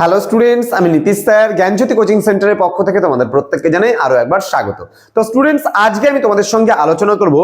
Hello students আমি Nitish sir, জ্ঞানজ্যোতি coaching সেন্টারের পক্ষ থেকে তোমাদের প্রত্যেককে জানাই আরও একবার স্বাগত। তো স্টুডেন্টস আজকে আমি তোমাদের সঙ্গে আলোচনা করব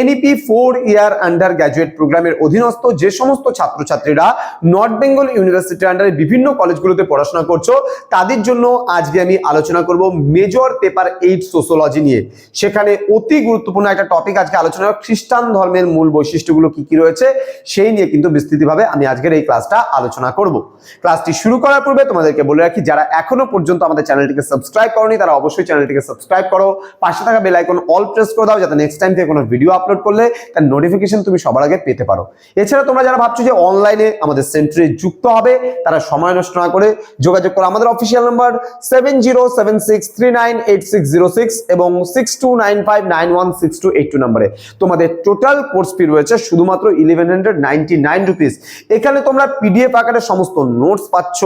NEP four year undergraduate প্রোগ্রামের অধীনস্থ যে সমস্ত ছাত্রছাত্রীরা নর্থ বেঙ্গল ইউনিভার্সিটির আন্ডারে বিভিন্ন কলেজগুলোতে পড়াশোনা করছ, তাদের জন্য আজকে আমি আলোচনা করব মেজর পেপার এইট সোশ্যোলজি নিয়ে। সেখানে অতি গুরুত্বপূর্ণ একটা টপিক আজকে আলোচনা খ্রিস্টান ধর্মের মূল বৈশিষ্ট্যগুলো কি কি রয়েছে, সেই নিয়ে কিন্তু বিস্তৃতভাবে আমি আজকের এই ক্লাসটা আলোচনা করব। ক্লাসটি শুরু করার পূর্বে তোমাদেরকে বলে রাখি, যারা এখনও পর্যন্ত আমাদের চ্যানেলটিকে সাবস্ক্রাইব করনি, তারা অবশ্যই চ্যানেলটিকে সাবস্ক্রাইব করো। পাশে থাকা বেল আইকন অল প্রেস করে দাও, যাতে নেক্সট টাইম থেকে কোনো ভিডিও আপলোড করলে তার নোটিফিকেশন তুমি সবার আগে পেতে পারো। এছাড়া তোমরা যারা ভাবছ যে অনলাইনে আমাদের সেন্টারে যুক্ত হবে, তারা সময় নষ্ট না করে যোগাযোগ করো। আমাদের official number seven zero seven six three nine eight six zero six এবং six two nine five nine one six two eight two নাম্বারে। তোমাদের টোটাল কোর্স ফি রয়েছে শুধুমাত্র eleven hundred ninety nine rupees এখানে তোমরা পিডিএফ আকারে সমস্ত notes পাচ্ছ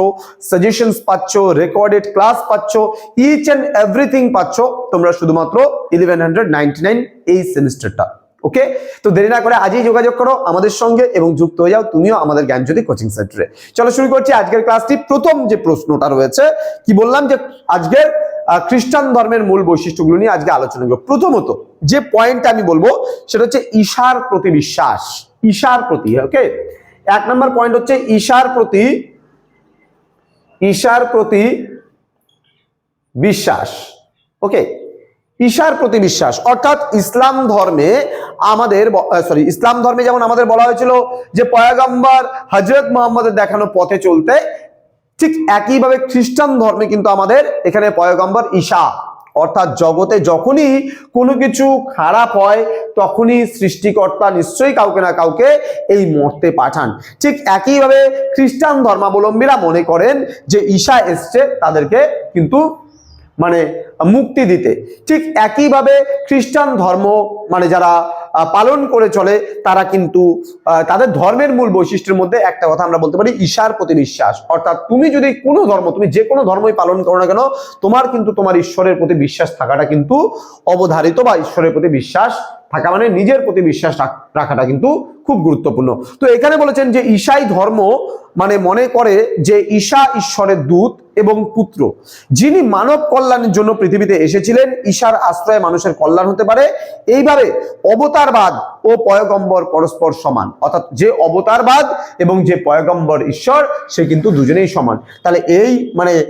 সাজেশনস পাচ্ছ রেকর্ডেড ক্লাস পাচ্ছ ইচ অ্যান্ড এভরিথিং পাচ্ছ, তোমরা শুধুমাত্র ইলেভেন হান্ড্রেড নাইনটি নাইন এই সেমিস্টারটা ওকে তো দেরি না করে আজই যোগাযোগ করো আমাদের সঙ্গে এবং যুক্ত হয়ে যাও, তুমিও আমাদের জ্ঞান জ্ঞানজ্যোতি কোচিং সেন্টারে চলো শুরু করছি আজকের ক্লাসটি প্রথম যে প্রশ্নটা রয়েছে, কি বললাম যে আজকের খ্রিস্টান ধর্মের মূল বৈশিষ্ট্যগুলো নিয়ে আজকে আলোচনা করব। প্রথমত যে পয়েন্টটা আমি বলব, সেটা হচ্ছে ঈশার প্রতি বিশ্বাস, ঈশার প্রতি ওকে এক নম্বর পয়েন্ট হচ্ছে ঈশার প্রতি ঈশার প্রতি বিশ্বাস। ওকে ঈশার প্রতি বিশ্বাস। অর্থাৎ ইসলাম ধর্মে আমাদের সরি ইসলাম ধর্মে যেমন আমাদের বলা হয়েছিল যে পয়াগম্বর হজরত মোহাম্মদের দেখানো পথে চলতে, ঠিক একইভাবে খ্রিস্টান ধর্মে কিন্তু আমাদের এখানে পয়গম্বর ঈশা। অর্থাৎ জগতে যখনই কোনো কিছু খারাপ হয়, তখনই সৃষ্টিকর্তা নিশ্চয়ই কাউকে না কাউকে এই মর্তে পাঠান। ঠিক একইভাবে খ্রিস্টান ধর্মাবলম্বীরা মনে করেন যে ঈশা এসছে, তাদেরকে কিন্তু মানে মুক্তি দিতে। ঠিক একইভাবে খ্রিস্টান ধর্ম মানে যারা পালন করে চলে, তারা কিন্তু তাদের ধর্মের মূল বৈশিষ্ট্যের মধ্যে একটা কথা আমরা বলতে পারি, ঈশার প্রতি বিশ্বাস। অর্থাৎ তুমি যদি কোনো ধর্ম, তুমি যে কোনো ধর্মই পালন করো না কেন, তোমার কিন্তু তোমার ঈশ্বরের প্রতি বিশ্বাস থাকাটা কিন্তু অবধারিত বা ঈশ্বরের প্রতি বিশ্বাস থাকা মানে নিজের প্রতি বিশ্বাস রাখাটা কিন্তু খুব গুরুত্বপূর্ণ। তো এখানে বলেছেন যে, ঈশাই ধর্ম মানে মনে করে যে ঈশা ঈশ্বরের দূত এবং পুত্র। যিনি মানব কল্যাণের জন্য পৃথিবীতে এসেছিলেন, ঈশার আশ্রয়ে মানুষের কল্যাণ হতে পারে। এইভাবে অবতারবাদ ও পয়গম্বর পরস্পর সমান। অর্থাৎ যে অবতারবাদ এবং যে পয়গম্বর ঈশ্বর, সে কিন্তু দুজনেই সমান। তাহলে এই মানে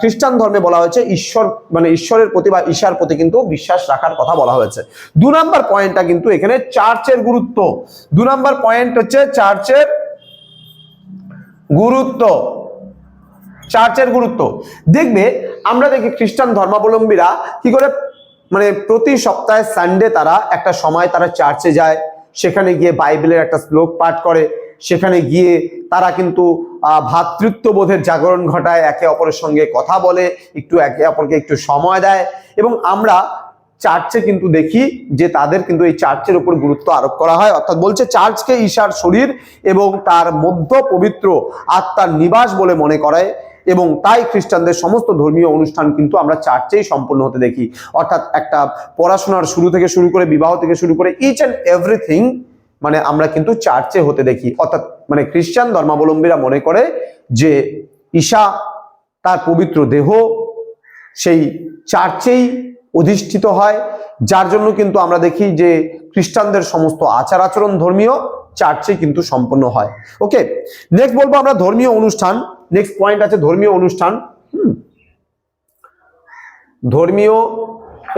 খ্রিস্টান ধর্মে বলা হয়েছে, ঈশ্বর মানে ঈশ্বরের প্রতি বা ঈশার প্রতি কিন্তু বিশ্বাস রাখার কথা বলা হয়েছে। দু নম্বর পয়েন্টটা কিন্তু এখানে চার্চের গুরুত্ব। দু নম্বর পয়েন্ট হচ্ছে চার্চের গুরুত্ব। চার্চের গুরুত্ব। দেখবে, আমরা দেখি খ্রিস্টান ধর্মাবলম্বীরা কি করে মানে প্রতি সপ্তাহে সানডে তারা একটা সময় তারা চার্চে যায়, সেখানে গিয়ে বাইবেলের একটা শ্লোক পাঠ করে, সেখানে গিয়ে তারা কিন্তু ভ্রাতৃত্ববোধের জাগরণ ঘটায়, একে অপরের সঙ্গে কথা বলে, একটু একে অপরকে একটু সময় দেয় এবং আমরা চার্চে কিন্তু দেখি যে তাদের কিন্তু এই চার্চের উপর গুরুত্ব আরোপ করা হয়। অর্থাৎ বলছে, চার্চকে ঈশার শরীর এবং তার মধ্য পবিত্র আত্মার নিবাস বলে মনে করায় এবং তাই খ্রিস্টানদের সমস্ত ধর্মীয় অনুষ্ঠান কিন্তু আমরা চার্চেই সম্পূর্ণ হতে দেখি। অর্থাৎ একটা পড়াশোনার শুরু থেকে শুরু করে, বিবাহ থেকে শুরু করে ইচ অ্যান্ড এভরিথিং মানে আমরা কিন্তু চার্চে হতে দেখি। অর্থাৎ মানে খ্রিস্টান ধর্মাবলম্বীরা মনে করে যে ঈশা তার পবিত্র দেহ, সেই চার্চেই অধিষ্ঠিত হয়, যার জন্য কিন্তু আমরা দেখি যে খ্রিস্টানদের সমস্ত আচার আচরণ ধর্মীয় চার্চে কিন্তু সম্পন্ন হয়। ওকে নেক্সট বলব আমরা ধর্মীয় অনুষ্ঠান। নেক্সট পয়েন্ট আছে ধর্মীয় অনুষ্ঠান। ধর্মীয়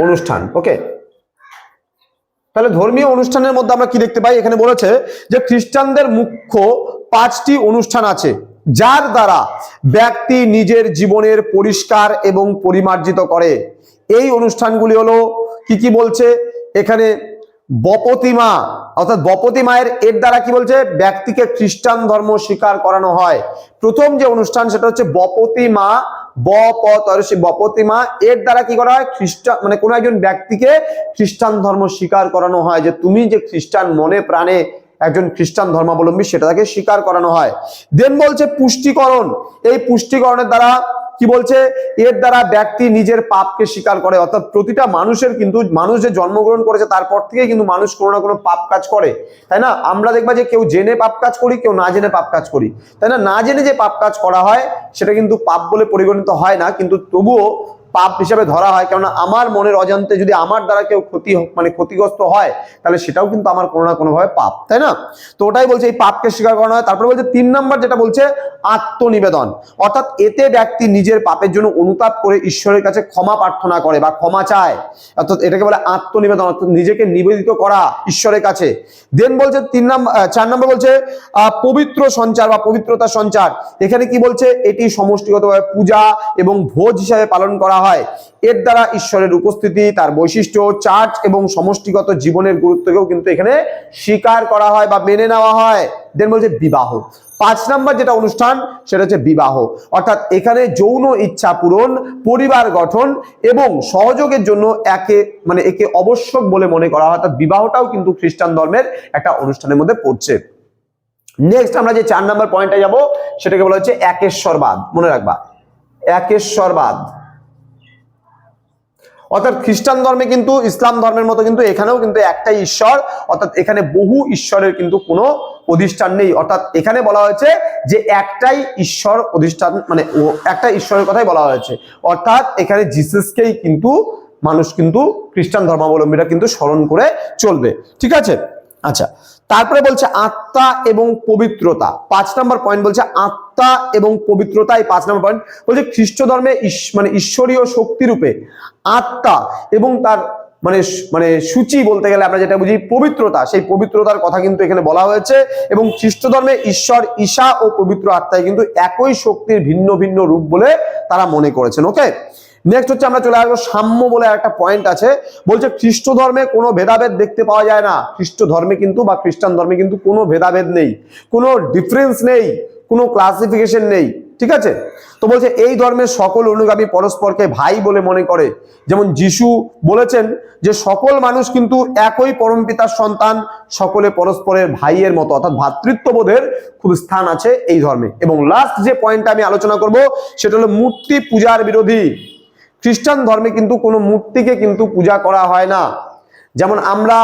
অনুষ্ঠান। ওকে, তাহলে ধর্মীয় অনুষ্ঠানের মধ্যে আমরা কি দেখতে পাই? এখানে বলেছে যে খ্রিস্টানদের মুখ্য পাঁচটি অনুষ্ঠান আছে, যার দ্বারা ব্যক্তি নিজের জীবনের পরিষ্কার এবং পরিমার্জিত করে। এই অনুষ্ঠানগুলি হলো কি কি বলছে? এখানে বপতিমা, অর্থাৎ বপতি মায়ের এর দ্বারা কি বলছে? ব্যক্তিকে খ্রিস্টান ধর্ম স্বীকার করানো হয়। প্রথম যে অনুষ্ঠান সেটা হচ্ছে বপতি মা বপতরসী বপতি মা এর দ্বারা কি করা হয়? খ্রিস্টান মানে কোনো একজন ব্যক্তিকে খ্রিস্টান ধর্ম স্বীকার করানো হয় যে তুমি যে খ্রিস্টান মনে প্রাণে একজন খ্রিস্টান ধর্মাবলম্বী সেটা তাকে স্বীকার করানো হয়। দেন বলছে পুষ্টিকরণ। এই পুষ্টিকরণের দ্বারা কি বলছে? এর দ্বারা ব্যক্তি নিজের পাপকে স্বীকার করে। অর্থাৎ প্রতিটা মানুষের কিন্তু, মানুষ যে জন্মগ্রহণ করেছে তারপর থেকে কিন্তু মানুষ কোনো না কোনো পাপ কাজ করে। তাই না? আমরা দেখবা যে কেউ জেনে পাপ কাজ করি, কেউ না জেনে পাপ কাজ করি। তাই না? না জেনে যে পাপ কাজ করা হয়, সেটা কিন্তু পাপ বলে পরিগণিত হয় না, কিন্তু তবুও পাপ হিসাবে ধরা হয়। কেননা আমার মনের অজান্তে যদি আমার দ্বারা কেউ ক্ষতি মানে ক্ষতিগ্রস্ত হয়, তাহলে সেটাও কিন্তু আমার কোনো না কোনোভাবে পাপ। তাই না? তো ওটাই বলছে এই পাপকে স্বীকার করানো হয়। তারপরে বলছে, তিন নম্বর যেটা বলছে আত্মনিবেদন। অর্থাৎ এতে ব্যক্তি নিজের পাপের জন্য অনুতাপ করে ঈশ্বরের কাছে ক্ষমা প্রার্থনা করে বা ক্ষমা চায়। অর্থাৎ এটাকে বলে আত্মনিবেদন, অর্থাৎ নিজেকে নিবেদিত করা ঈশ্বরের কাছে। দেন বলছে তিন নম্বর চার নম্বর বলছে পবিত্র সঞ্চার বা পবিত্রতা সঞ্চার। এখানে কি বলছে? এটি সমষ্টিগতভাবে পূজা এবং ভোজ হিসাবে পালন করা হয়। এর দ্বারা ঈশ্বরের উপস্থিতি, তার বৈশিষ্ট্য, চার্চ এবং সমষ্টিগত জীবনের গুরুত্বকেও কিন্তু এখানে স্বীকার করা হয় বা মেনে নেওয়া হয়। দেন বলছে বিবাহ। পাঁচ নাম্বার যেটা অনুষ্ঠান, সেটা হচ্ছে বিবাহ। অর্থাৎ এখানে যৌন ইচ্ছা পূরণ, পরিবার গঠন এবং সহযোগের জন্য একে মানে একে আবশ্যক বলে মনে করা হয়। অর্থাৎ বিবাহটাও কিন্তু খ্রিস্টান ধর্মের একটা অনুষ্ঠানের মধ্যে পড়ছে। নেক্সট আমরা যে চার নাম্বার পয়েন্টে যাব, সেটাকে বলা হচ্ছে একেশ্বরবাদ। মনে রাখবা, একেশ্বরবাদ। অর্থাৎ খ্রিস্টান ধর্মে কিন্তু, ইসলাম ধর্মের মতো কিন্তু এখানেও কিন্তু একটাই ঈশ্বর। অর্থাৎ এখানে বহু ঈশ্বরের কিন্তু কোনো অধিষ্ঠান নেই। অর্থাৎ এখানে বলা হয়েছে যে একটাই ঈশ্বর অধিষ্ঠান মানে একটা ঈশ্বরের কথাই বলা হয়েছে। অর্থাৎ এখানে জিসাসকেই কিন্তু, মানুষ কিন্তু খ্রিস্টান ধর্মাবলম্বীরা কিন্তু স্মরণ করে চলবে। ঠিক আছে? আচ্ছা তারপরে বলছে আত্মা এবং পবিত্রতা। পাঁচ নম্বর পয়েন্ট বলছে আত্মা এবং পবিত্রতা, এই পাঁচ নম্বর পয়েন্ট বলছে খ্রিস্ট ধর্মে মানে ঈশ্বরীয় শক্তি রূপে আত্মা এবং তার মানে মানে সূচি বলতে গেলে আমরা যেটা বুঝি পবিত্রতা, সেই পবিত্রতার কথা কিন্তু এখানে বলা হয়েছে এবং খ্রিস্ট ধর্মে ঈশ্বর, ঈশা ও পবিত্র আত্মায় কিন্তু একই শক্তির ভিন্ন ভিন্ন রূপ বলে তারা মনে করেছেন ওকে নেক্সট হচ্ছে আমরা চলে আসব সাম্য বলে একটা পয়েন্ট আছে, বলছে খ্রিস্ট ধর্মে কোনো ভেদাভেদ দেখতে পাওয়া যায় না। খ্রিস্ট ধর্মে কিন্তু বা খ্রিস্টান ধর্মে কিন্তু কোনো ভেদাভেদ নেই, কোনো ডিফারেন্স নেই, কোনো ক্লাসিফিকেশন নেই। ঠিক আছে? তো বলছে, এই ধর্মের সকল অনুগামী পরস্পরকে ভাই বলে মনে করে। যেমন যিশু বলেছেন যে, সকল মানুষ কিন্তু একই পরমপিতার সন্তান, সকলে পরস্পরের ভাইয়ের মতো। অর্থাৎ ভ্রাতৃত্ববোধের খুব স্থান আছে এই ধর্মে। এবং লাস্ট যে পয়েন্টটা আমি আলোচনা করব, সেটা হলো মূর্তি পূজার বিরোধী। খ্রিস্টান ধর্মে কিন্তু কোনো মূর্তিকে কিন্তু পূজা করা হয় না। যেমন আমরা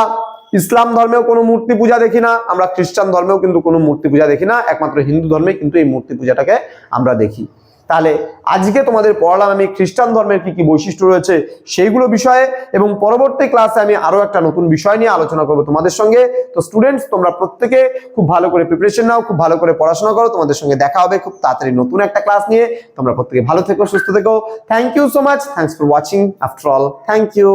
ইসলাম ধর্মেও কোনো মূর্তি পূজা দেখি না, আমরা খ্রিস্টান ধর্মেও কিন্তু কোনো মূর্তি পূজা দেখি না, একমাত্র হিন্দু ধর্মে কিন্তু এই মূর্তি পূজাটাকে আমরা দেখি। তাহলে আজকে তোমাদের পড়ালাম আমি খ্রিস্টান ধর্মের কি কি বৈশিষ্ট্য রয়েছে সেইগুলো বিষয়ে, এবং পরবর্তী ক্লাসে আমি আরও একটা নতুন বিষয় নিয়ে আলোচনা করব তোমাদের সঙ্গে। তো স্টুডেন্টস তোমরা প্রত্যেকে খুব ভালো করে প্রিপারেশন নাও, খুব ভালো করে পড়াশোনা করো, তোমাদের সঙ্গে দেখা হবে খুব তাড়াতাড়ি নতুন একটা ক্লাস নিয়ে। তোমরা প্রত্যেকে ভালো থেকো, সুস্থ থেকো। Thank you so much thanks for watching after all thank you